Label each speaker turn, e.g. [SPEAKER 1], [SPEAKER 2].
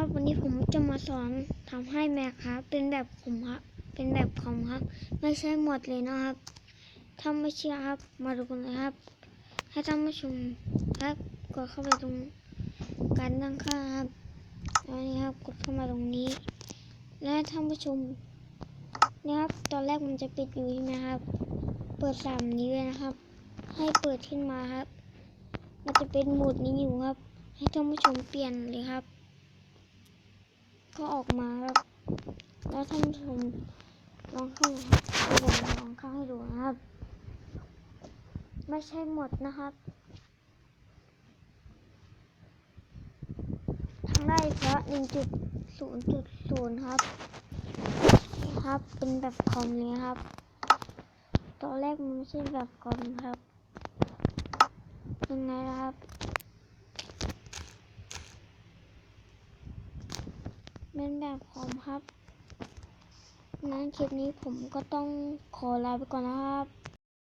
[SPEAKER 1] ครับ วันนี้ผมจะมาสอนทำให้แม็กครับ เป็นแบบผมครับ เป็นแบบคอมครับ ไม่ใช่หมดเลยนะครับถ้าไม่เชื่อครับ มาดูกันเลยครับ ให้ท่านผู้ชมครับ กดเข้าไปตรงการตั้งค่าครับแล้วนี่ครับ กดเข้ามาตรงนี้ และท่านผู้ชมนี่ครับ ตอนแรกมันจะปิดอยู่ใช่ไหมครับ เปิดสามนี้เลยนะครับ ให้เปิดขึ้นมาครับ มันจะเป็นโหมดนี้อยู่ครับ ให้ท่านผู้ชมเปลี่ยนเลยครับ ก็ออกมาครับ แล้วท่านชมลองข้ามาครับเดี๋ยวผมลองข้างให้ดูนะครับ ไม่ใช่หมดนะครับทางได้เพราะ1.0.0ครับ ครับ เป็นแบบคอมเลยครับ ตอนแรกมันไม่ใช่แบบคอมครับเป็นไงล่ะครับ เป็นแบบผมครับงั้นคลิปนี้ผมก็ต้องขอลาไปก่อนนะครับ